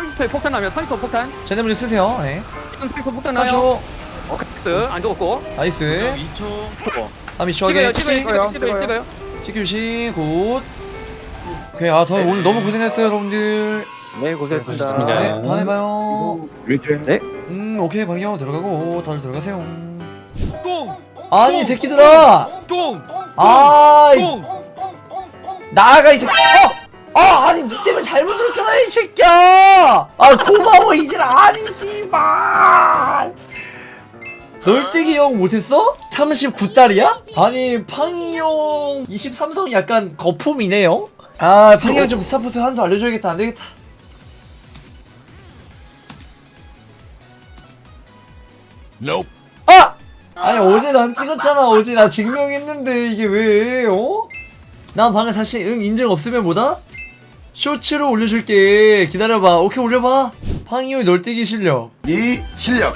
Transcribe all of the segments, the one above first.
30초에 폭탄 나면 30초 폭탄 쟤네 먼저 쓰세요 네 30초 폭탄 나요 3초 어 카스 안 죽었고 나이스 2초. 다음이 찍어요 시원하게 찍어요 찍어요 찍어요 찍어요 치킨 주신 굿 오케이 아저 오늘 너무 고생했어요 여러분들 네 고생했습니다 네 다음에 봐요 네 음 오케이 방영 들어가고 다들 들어가세요 똥! 아니 이 똥! 새끼들아 똥! 아이 똥! 나가 이 새끼 어! 아 아니 니 때문에 잘못 들었잖아 이 새끼야 아 고마워 이질 아니지 말 널뛰기 형 못했어? 39달이야? 아니 팡이 형 23성 약간 거품이네요 아 팡이 형 좀 스타포스 한 수 알려줘야겠다 안되겠다 아! 아니 어제 난 찍었잖아 어제 나 증명했는데 이게 왜 어? 난 방금 다시 응 인증 없으면 뭐다? 쇼츠로 올려줄게. 기다려봐. 오케이 올려봐. 팡이의 널뛰기 실력. 이 실력.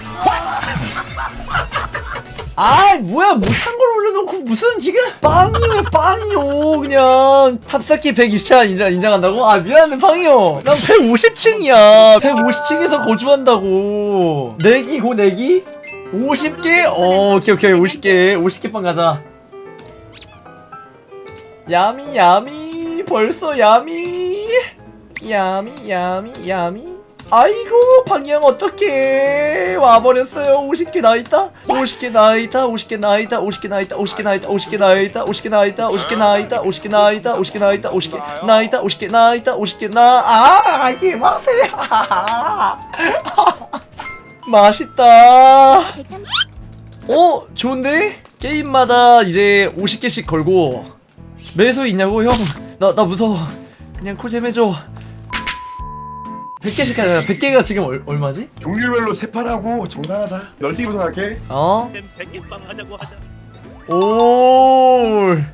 아이 뭐야. 못한 걸 올려놓고 무슨 지금? 빵이요 빵이요. 그냥 탑쌓기 120차 인정, 인정한다고? 아 미안해 빵이요 난 150층이야. 150층에서 거주한다고. 내기 고 내기? 50개? 어 오케이 오케이. 50개. 50개 빵 가자. 야미 야미. 벌써 야미 야미 야미 야미 아이고 방향 어떡해 와버렸어요 50개 나있다 50개 나있다 50개 나있다 50개 나있다 50개 나있다 50개 나있다 50개 나있다 50개 나있다 50개 나있다 50개 나있다 50개 나있다 50개 나있다 50개 나아 이게 맞대 맛있다 어 좋은데 게임마다 이제 50개씩 걸고 매수 있냐고 형 나 나 무서워 그냥 코잼 해줘 100개씩 하자 100개가 지금 얼, 얼마지? 종류별로 세판하고 정산하자 널뛰기부터 할게 어? 백일빵 하자고 하자. 올,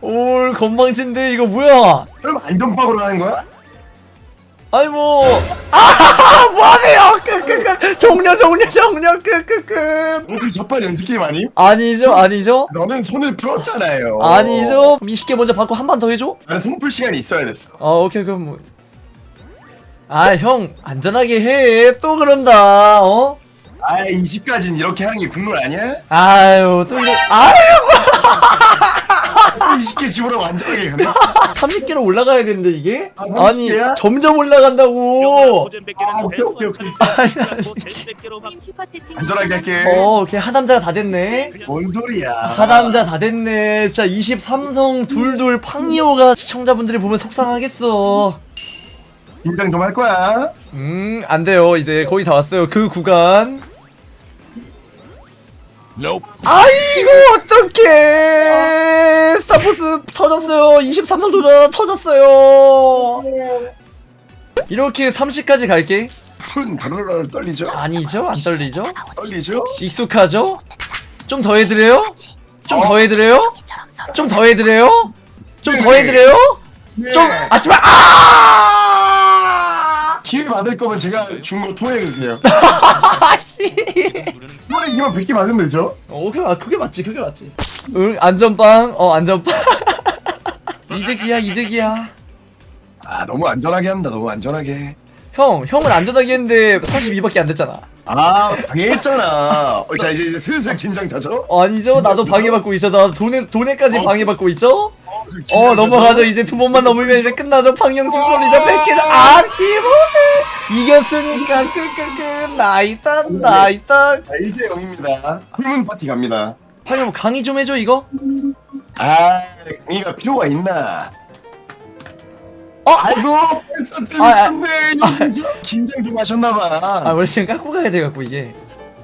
올 건방진데 이거 뭐야? 그럼 안전빵으로 하는 거야? 아니 뭐, 아 뭐하네요? 끄끄끄 종료 종료 종료 끄끄끄. 어떻게 첫판 연습 게임 아니? 아니죠 아니죠 너는 손을 풀었잖아요 아니죠. 20개 먼저 받고 한번더 해줘. 나는 손풀 시간이 있어야 됐어 어 오케이 그럼 뭐. 아 형 안전하게 해. 또 그런다. 어? 아 20까지는 이렇게 하는 게 국룰 아니야? 아유 또 이거 아유 20개 집으로 완전하게 가네 30개로 올라가야 되는데 이게? 아, 아니 30개 야? 점점 올라간다고. 아, 오케이, 오케이, 오케이. 안전하게 할게 어 오케이 하남자가 다 됐네. 뭔 소리야 하남자 다 됐네. 진짜 23성 둘둘 팡이오가 시청자분들이 보면 속상하겠어. 긴장 좀 할 거야 음, 안 돼요. 이제 거의 다 왔어요. 그 구간. 아이고, 어떡해. 스타포스 터졌어요. 23성 도전 터졌어요. 이렇게 30까지 갈게. 손 더러러 떨리죠? 아니죠? 안 떨리죠? 떨리죠? 익숙하죠? 좀 더 해드려요? 좀 더 해드려요? 좀 더 해드려요? 좀 더 해드려요? 네. 좀, 아, 씨발, 아! 기회 받을 거면 제가 준 거 토해주세요 아씨. 이번에 이만 100개 받으면 되죠? 어, 그게, 맞- 그게 맞지, 그게 맞지. 응, 안전빵, 어, 안전빵. 이득이야, 이득이야. 아 너무 안전하게 한다 너무 안전하게 형, 형은 안전하게 했는데 32밖에 안 됐잖아. 아 방해했잖아 어, 자 이제, 이제 슬슬 긴장? 어, 아니죠? 나도 방해받고 있죠. 나 돈에, 돈에까지 어. 방해받고 있죠? 어, 타죠? 넘어가죠. 이제 두 번만 넘으면 이제 끝나죠. 방영 중 돌리죠. 100개는, 아, 기분해. 이겼으니까, 끄끄끄. 나이다, 나이다. 자, 이제 0입니다 풀문 파티 갑니다 방영 강의 좀 해줘, 이거? 아 강의가 필요가 있나 어? 아이고 벌써 들으셨네 여기서 긴장 좀 하셨나봐. 아 원래 지금 깎고 가야 돼갖고 이게.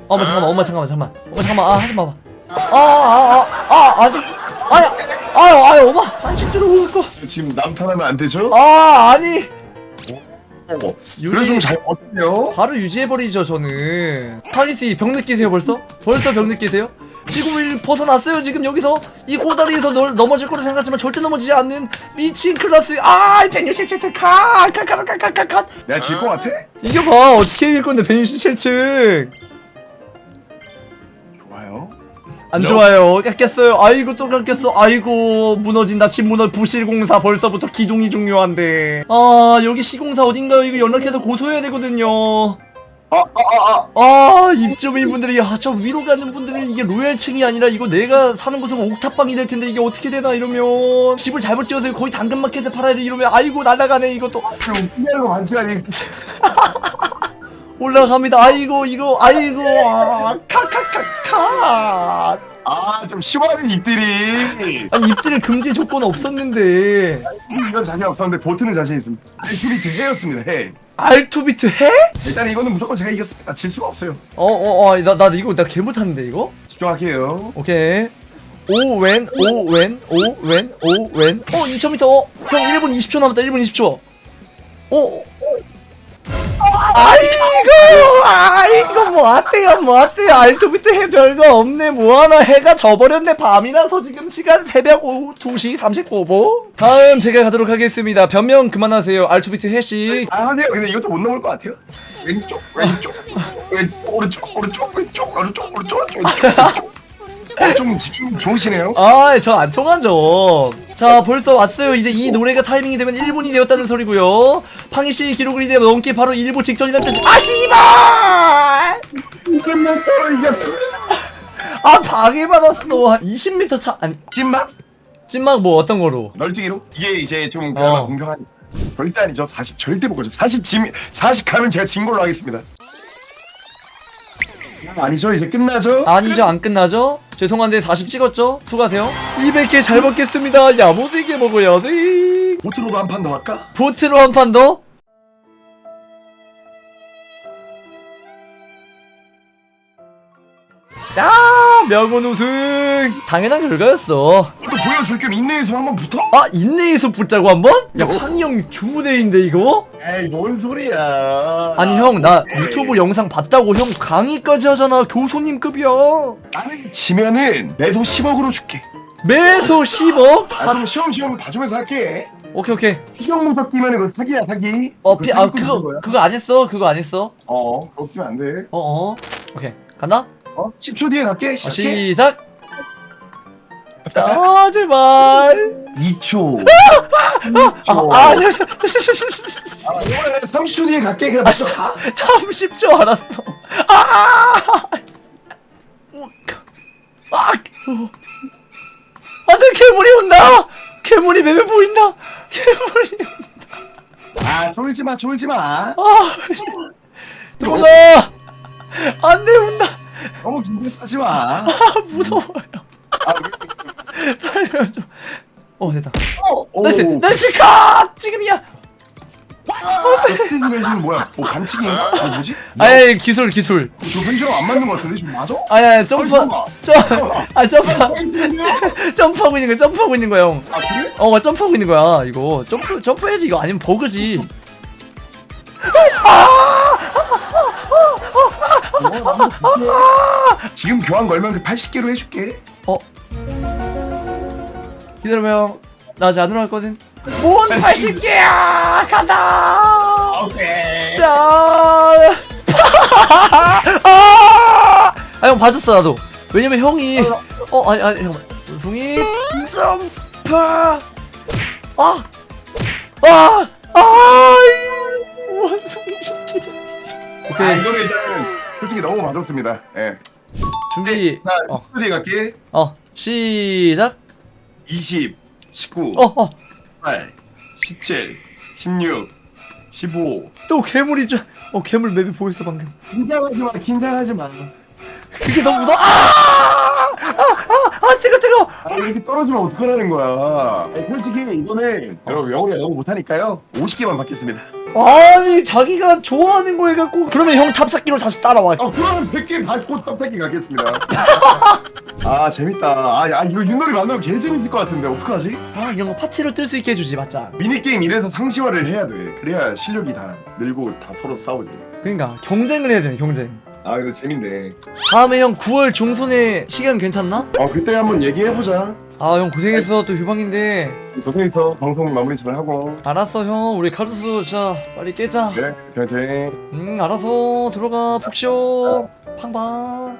어머 잠깐만 엄마 잠깐만 잠깐만. 엄마 잠깐만 아 하지 마봐. 아아아아 아니 아니 아유 아유 엄마. 안식 들어올 지금 남탄하면 안 되죠? 거아 아니. 어, 그래 좀잘 버티네요. 바로 유지해버리죠 저는. 타니스 병 느끼세요 벌써? 벌써 병 느끼세요? 지구를 벗어났어요 지금 여기서. 이 꼬다리에서 널 넘어질 거라 생각하지만 절대 넘어지지 않는 미친 클라스. 아 167층 카카카카카카카 내가 질 것 같아? 이겨봐. 어떻게 이길 건데 167층 좋아요. 안 좋아요. 깎였어요. 아이고 또 깎였어. 아이고 무너진다. 집 무너 부실공사. 벌써부터 기둥이 중요한데. 아 여기 시공사 어딘가요? 이거 연락해서 고소해야 되거든요 아 입주민 분들이 아, 저 위로 가는 분들은 이게 로얄층이 아니라 이거 내가 사는 곳은 옥탑방이 될 텐데 이게 어떻게 되나 이러면. 집을 잘못 지어서 거의 당근마켓에 팔아야 돼 이러면. 아이고 날아가네 이것도. 웃기는 거 많지 않니? 올라갑니다. 아이고 이거 아이고 아, 카카카카 아좀 심하는 입들이. 아니 입들을 금지 조건 없었는데 이건 자신 없었는데 보트는 자신 있습니다. 알피비트 해였습니다. 해. 알투비트 해? 일단 이거는 무조건 제가 이겼습니다. 질 수가 없어요. 어어어나 나 이거 나 개 못하는데 이거 집중할게요. 오케이 오웬 오웬 오웬 오웬 어 2000m 어? 형 1분 20초 남았다 1분 20초 어? 아이고 아이고 뭐 어때요 뭐 어때요. 알토비트 해 별거 없네. 뭐하나 해가 져버렸네. 밤이라서 지금 시간 새벽 오후 2시 39분. 다음 제가 가도록 하겠습니다. 변명 그만하세요. 알토비트 해씨. 아 하세요. 근데 이것도 못 넘을 것 같아요. 왼쪽 왼쪽 왼쪽 오른쪽 오른쪽 왼쪽 오른쪽 오른쪽 왼쪽 왼쪽. 어 좀 집중 좋으시네요. 아, 저 안 통하죠. 자, 벌써 왔어요. 이제 이 노래가 타이밍이 되면 1분이 되었다는 소리고요. 팡이 씨 기록을 이제 넘기 바로 1부 직전이라는 뜻. 아, 씨발! 20만 더 이겼습니다. 아, 방해받았어. 한 20m 차. 아니, 찐막 찐막 뭐 어떤 거로? 널뛰기로 이게 이제 좀 그나마 어. 공평하니. 절대 아니죠. 40 절대 못 가죠. 40 지, 40 가면 제가 진 걸로 하겠습니다. 아니죠. 이제 끝나죠. 아니죠, 안 끝나죠? 죄송한데 40 찍었죠? 수고하세요. 200개 잘 먹겠습니다. 야무지게 먹어야지. 보트로도 한 판 더 할까? 보트로 한 판 더? 야, 명운 우승. 당연한 결과였어. 또 보여줄 겸 인내에서 한번 붙어? 아 인내에서 붙자고 한번? 야 팡이 형 주부대인데 이거? 에이 뭔 소리야. 아니 형 나 유튜브 영상 봤다고 형 강의까지 하잖아 교수님급이야 나는 지면은 내손 10억으로 줄게. 매소 10억? 아, 좀 시험시험 봐주면서 할게. 오케이 오케이 시험문서 끼면 이거 사기야 사기. 어, 피, 아 그거 그거 거야. 그거 안 했어 그거 안 했어 어, 그거 끼면 안 돼. 어어 오케이 간다 어? 10초 뒤에 갈게. 어, 시작해. 시작 자 제발 2초. 아 아 잠시만 잠시만 아, 이번에 30초 뒤에 갈게. 그냥 먼저 가. 30초 알았어 아 아! 안돼 괴물이 온다 괴물이 맵에 보인다 괴물이 아, 졸지 마, 졸지 마. 아 도나 안돼 온다 너무 긴장하지 마. 아 무서워요 아, 살려줘 어 됐다 어, 오. 나이스 나이스 컷 지금이야 저 스테이지 변신은 뭐야? 뭐 반칙인가? 아, 뭐지? 아니 기술 기술 저 변신하고 안 맞는 것 같은데 지금 맞아? 아니 점프 점아 점프 변신이야? 점프하고 있는 거야 점프하고 있는 거야 형 아 그래? 어, 점프하고 있는 거야, 이거. 점프, 점프해야지, 이거. 아니면 버그지. 지금 교환 걸면 그 80개로 해줄게. 어. 기다려봐, 형. 나 아직 안 올라갔거든. 뭔 80개야! 간다! 오케이. 자! 아! 아, 형, 봐줬어, 나도. 왜냐면 형이. 어, 아니, 아니, 형. 우승이. 점프! 아! 아! 아! 이 원숭이 새끼들, 진짜. 아 오케이. 이거는 일단은 솔직히 너무 맛없습니다. 예. 준비. 자, 어, 10초 뒤에 갈게. 어, 시작. 20, 19, 어, 어, 8, 17, 16, 15. 또 괴물이 좀, 어, 괴물 맵이 보였어 방금. 긴장하지 마, 긴장하지 마. 그게 너무 무서워. 아, 아, 아, 아, 뜨거, 뜨거. 아, 이렇게 떨어지면 어떡하라는 거야. 아니, 솔직히 이거는 여러분 영어를 너무 못하니까요. 50개만 받겠습니다. 아니, 자기가 좋아하는 거 해갖고. 그러면 형 탑쌓기로 다시 따라와. 어, 그러면 100개 받고 탑사기 가겠습니다. 아, 재밌다. 아, 아 이거 윷놀이 만나면 개 재밌을 것 같은데 어떡하지? 아, 이런 거 파티로 뜰 수 있게 해주지, 맞자. 미니게임 이래서 상시화를 해야 돼. 그래야 실력이 다 늘고 다 서로 싸우지. 그러니까 경쟁을 해야 되네, 경쟁. 아, 이거 재밌네. 다음에 형 9월 중순에 시간 괜찮나? 어, 그때 한번 얘기해보자. 아, 형 고생했어. 또 휴방인데. 고생해서 방송 마무리 잘 하고. 알았어, 형. 우리 카루스 자 빨리 깨자. 네, 네, 네. 음, 알아서 들어가. 푹 쉬어. 팡팡.